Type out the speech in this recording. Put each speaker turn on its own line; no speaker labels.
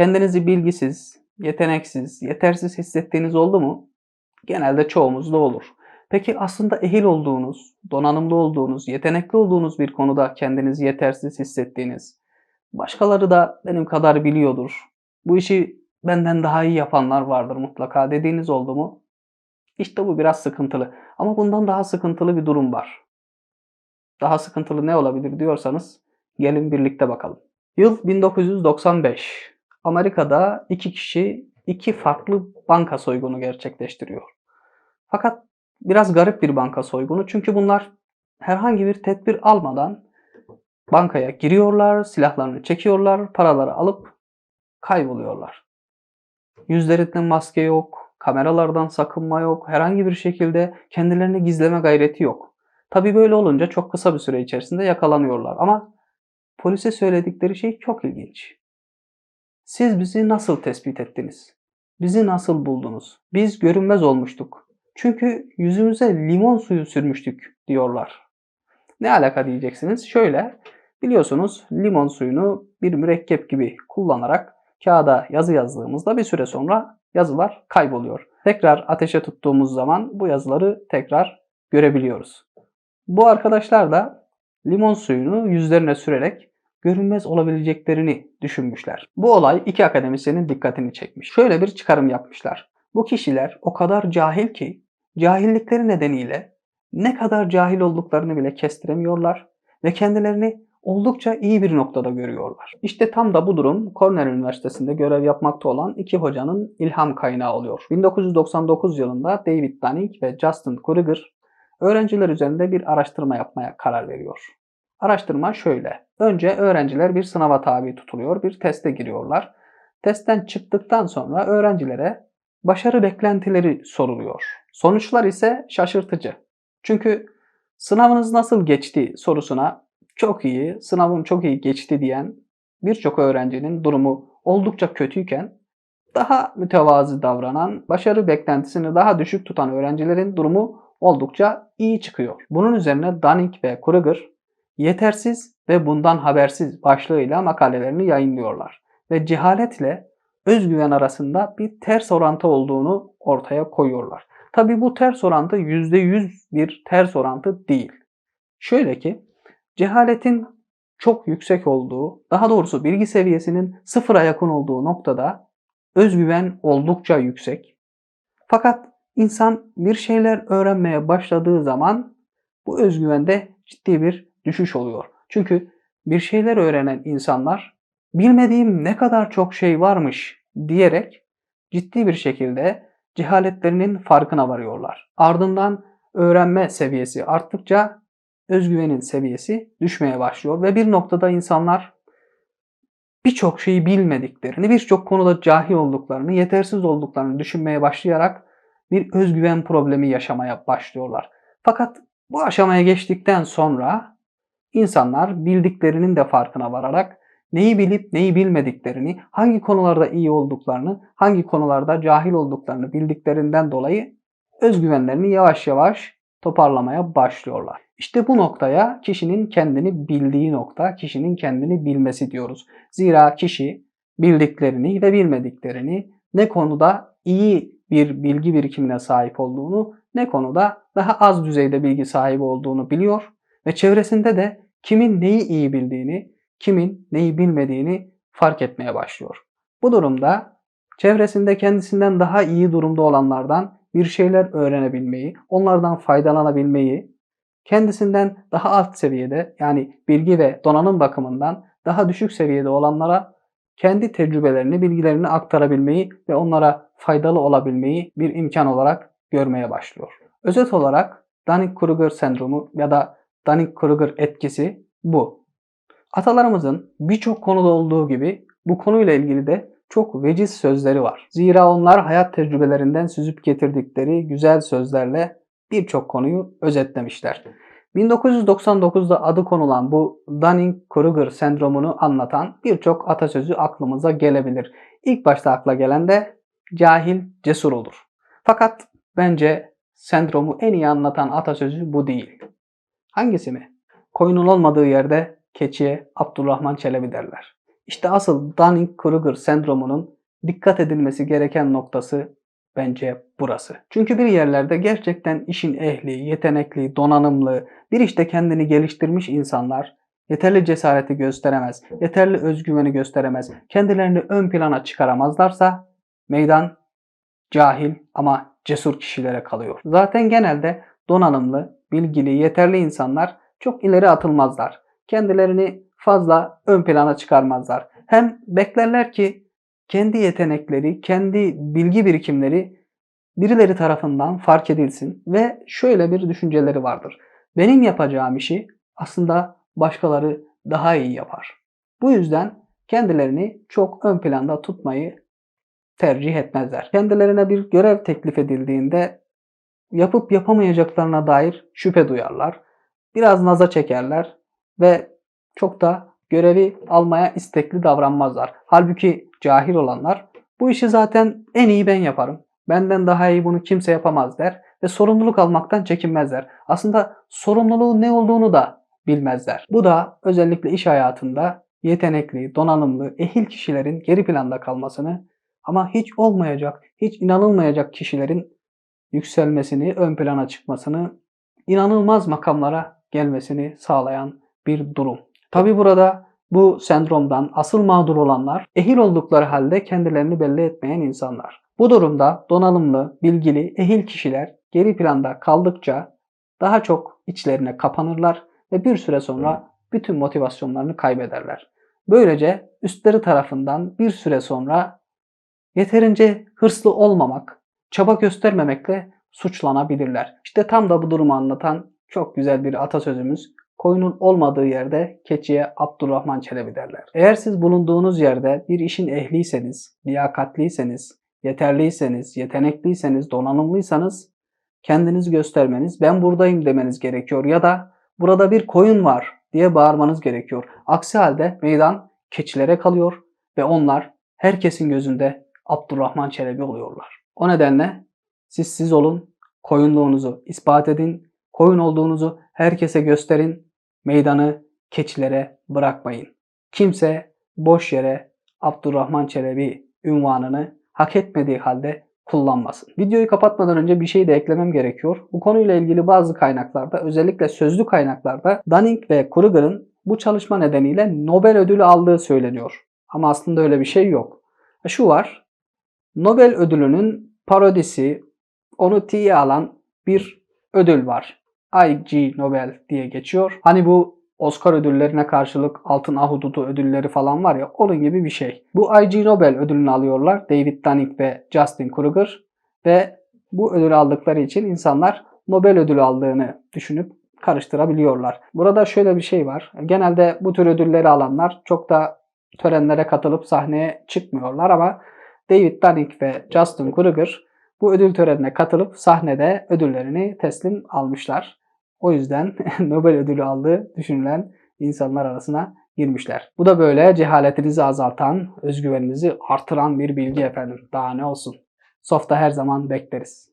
Kendinizi bilgisiz, yeteneksiz, yetersiz hissettiğiniz oldu mu? Genelde çoğumuzda olur. Peki aslında ehil olduğunuz, donanımlı olduğunuz, yetenekli olduğunuz bir konuda kendinizi yetersiz hissettiğiniz, başkaları da benim kadar biliyordur, bu işi benden daha iyi yapanlar vardır mutlaka dediğiniz oldu mu? İşte bu biraz sıkıntılı. Ama bundan daha sıkıntılı bir durum var. Daha sıkıntılı ne olabilir diyorsanız gelin birlikte bakalım. Yıl 1995. Amerika'da iki kişi iki farklı banka soygunu gerçekleştiriyor. Fakat biraz garip bir banka soygunu çünkü bunlar herhangi bir tedbir almadan bankaya giriyorlar, silahlarını çekiyorlar, paraları alıp kayboluyorlar. Yüzlerinde maske yok, kameralardan sakınma yok, herhangi bir şekilde kendilerini gizleme gayreti yok. Tabii böyle olunca çok kısa bir süre içerisinde yakalanıyorlar ama polise söyledikleri şey çok ilginç. Siz bizi nasıl tespit ettiniz? Bizi nasıl buldunuz? Biz görünmez olmuştuk. Çünkü yüzümüze limon suyu sürmüştük diyorlar. Ne alaka diyeceksiniz? Şöyle, biliyorsunuz limon suyunu bir mürekkep gibi kullanarak kağıda yazı yazdığımızda bir süre sonra yazılar kayboluyor. Tekrar ateşe tuttuğumuz zaman bu yazıları tekrar görebiliyoruz. Bu arkadaşlar da limon suyunu yüzlerine sürerek görünmez olabileceklerini düşünmüşler. Bu olay iki akademisyenin dikkatini çekmiş. Şöyle bir çıkarım yapmışlar. Bu kişiler o kadar cahil ki cahillikleri nedeniyle ne kadar cahil olduklarını bile kestiremiyorlar ve kendilerini oldukça iyi bir noktada görüyorlar. İşte tam da bu durum Cornell Üniversitesi'nde görev yapmakta olan iki hocanın ilham kaynağı oluyor. 1999 yılında David Dunning ve Justin Kruger öğrenciler üzerinde bir araştırma yapmaya karar veriyor. Araştırma şöyle. Önce öğrenciler bir sınava tabi tutuluyor, bir teste giriyorlar. Testten çıktıktan sonra öğrencilere başarı beklentileri soruluyor. Sonuçlar ise şaşırtıcı. Çünkü sınavınız nasıl geçti sorusuna çok iyi, sınavım çok iyi geçti diyen birçok öğrencinin durumu oldukça kötüyken daha mütevazı davranan, başarı beklentisini daha düşük tutan öğrencilerin durumu oldukça iyi çıkıyor. Bunun üzerine Dunning ve Kruger yetersiz ve bundan habersiz başlığıyla makalelerini yayınlıyorlar ve cehaletle özgüven arasında bir ters orantı olduğunu ortaya koyuyorlar. Tabi bu ters orantı %100 bir ters orantı değil. Şöyle ki cehaletin çok yüksek olduğu, daha doğrusu bilgi seviyesinin sıfıra yakın olduğu noktada özgüven oldukça yüksek. Fakat insan bir şeyler öğrenmeye başladığı zaman bu özgüvende ciddi bir düşüş oluyor. Çünkü bir şeyler öğrenen insanlar bilmediğim ne kadar çok şey varmış diyerek ciddi bir şekilde cehaletlerinin farkına varıyorlar. Ardından öğrenme seviyesi arttıkça özgüvenin seviyesi düşmeye başlıyor ve bir noktada insanlar birçok şeyi bilmediklerini, birçok konuda cahil olduklarını, yetersiz olduklarını düşünmeye başlayarak bir özgüven problemi yaşamaya başlıyorlar. Fakat bu aşamaya geçtikten sonra insanlar bildiklerinin de farkına vararak neyi bilip neyi bilmediklerini, hangi konularda iyi olduklarını, hangi konularda cahil olduklarını bildiklerinden dolayı özgüvenlerini yavaş yavaş toparlamaya başlıyorlar. İşte bu noktaya kişinin kendini bildiği nokta, kişinin kendini bilmesi diyoruz. Zira kişi bildiklerini ve bilmediklerini ne konuda iyi bir bilgi birikimine sahip olduğunu, ne konuda daha az düzeyde bilgi sahibi olduğunu biliyor ve çevresinde de kimin neyi iyi bildiğini, kimin neyi bilmediğini fark etmeye başlıyor. Bu durumda çevresinde kendisinden daha iyi durumda olanlardan bir şeyler öğrenebilmeyi, onlardan faydalanabilmeyi, kendisinden daha alt seviyede yani bilgi ve donanım bakımından daha düşük seviyede olanlara kendi tecrübelerini, bilgilerini aktarabilmeyi ve onlara faydalı olabilmeyi bir imkan olarak görmeye başlıyor. Özet olarak Dunning-Kruger sendromu ya da Dunning-Kruger etkisi bu. Atalarımızın birçok konuda olduğu gibi bu konuyla ilgili de çok veciz sözleri var. Zira onlar hayat tecrübelerinden süzüp getirdikleri güzel sözlerle birçok konuyu özetlemişler. 1999'da adı konulan bu Dunning-Kruger sendromunu anlatan birçok atasözü aklımıza gelebilir. İlk başta akla gelen de cahil cesur olur. Fakat bence sendromu en iyi anlatan atasözü bu değil. Hangisi mi? Koyunun olmadığı yerde keçiye Abdurrahman Çelebi derler. İşte asıl Dunning-Kruger sendromunun dikkat edilmesi gereken noktası bence burası. Çünkü bir yerlerde gerçekten işin ehli, yetenekli, donanımlı, bir işte kendini geliştirmiş insanlar yeterli cesareti gösteremez, yeterli özgüveni gösteremez, kendilerini ön plana çıkaramazlarsa meydan cahil ama cesur kişilere kalıyor. Zaten genelde donanımlı, bilgili, yeterli insanlar çok ileri atılmazlar. Kendilerini fazla ön plana çıkarmazlar. Hem beklerler ki kendi yetenekleri, kendi bilgi birikimleri birileri tarafından fark edilsin ve şöyle bir düşünceleri vardır. Benim yapacağım işi aslında başkaları daha iyi yapar. Bu yüzden kendilerini çok ön planda tutmayı tercih etmezler. Kendilerine bir görev teklif edildiğinde yapıp yapamayacaklarına dair şüphe duyarlar. Biraz naza çekerler ve çok da görevi almaya istekli davranmazlar. Halbuki cahil olanlar bu işi zaten en iyi ben yaparım. Benden daha iyi bunu kimse yapamaz der ve sorumluluk almaktan çekinmezler. Aslında sorumluluğun ne olduğunu da bilmezler. Bu da özellikle iş hayatında yetenekli, donanımlı, ehil kişilerin geri planda kalmasını ama hiç olmayacak, hiç inanılmayacak kişilerin yükselmesini, ön plana çıkmasını, inanılmaz makamlara gelmesini sağlayan bir durum. Tabi burada bu sendromdan asıl mağdur olanlar ehil oldukları halde kendilerini belli etmeyen insanlar. Bu durumda donanımlı, bilgili, ehil kişiler geri planda kaldıkça daha çok içlerine kapanırlar ve bir süre sonra bütün motivasyonlarını kaybederler. Böylece üstleri tarafından bir süre sonra yeterince hırslı olmamak, çaba göstermemekle suçlanabilirler. İşte tam da bu durumu anlatan çok güzel bir atasözümüz koyunun olmadığı yerde keçiye Abdurrahman Çelebi derler. Eğer siz bulunduğunuz yerde bir işin ehliyseniz, liyakatliyseniz, yeterliyseniz, yetenekliyseniz, donanımlıysanız kendiniz göstermeniz, ben buradayım demeniz gerekiyor ya da burada bir koyun var diye bağırmanız gerekiyor. Aksi halde meydan keçilere kalıyor ve onlar herkesin gözünde Abdurrahman Çelebi oluyorlar. O nedenle siz siz olun, koyunluğunuzu ispat edin, koyun olduğunuzu herkese gösterin, meydanı keçilere bırakmayın. Kimse boş yere Abdurrahman Çelebi ünvanını hak etmediği halde kullanmasın. Videoyu kapatmadan önce bir şey de eklemem gerekiyor. Bu konuyla ilgili bazı kaynaklarda özellikle sözlü kaynaklarda Dunning ve Kruger'ın bu çalışma nedeniyle Nobel ödülü aldığı söyleniyor. Ama aslında öyle bir şey yok. Şu var. Nobel ödülünün parodisi onu tiye alan bir ödül var. IG Nobel diye geçiyor. Hani bu Oscar ödüllerine karşılık altın ahududu ödülleri falan var ya onun gibi bir şey. Bu IG Nobel ödülünü alıyorlar David Dunning ve Justin Kruger ve bu ödülü aldıkları için insanlar Nobel ödülü aldığını düşünüp karıştırabiliyorlar. Burada şöyle bir şey var. Genelde bu tür ödülleri alanlar çok da törenlere katılıp sahneye çıkmıyorlar ama David Dunning ve Justin Kruger bu ödül törenine katılıp sahnede ödüllerini teslim almışlar. O yüzden Nobel ödülü aldığı düşünülen insanlar arasına girmişler. Bu da böyle cehaletinizi azaltan, özgüveninizi artıran bir bilgi efendim. Daha ne olsun. Softa her zaman bekleriz.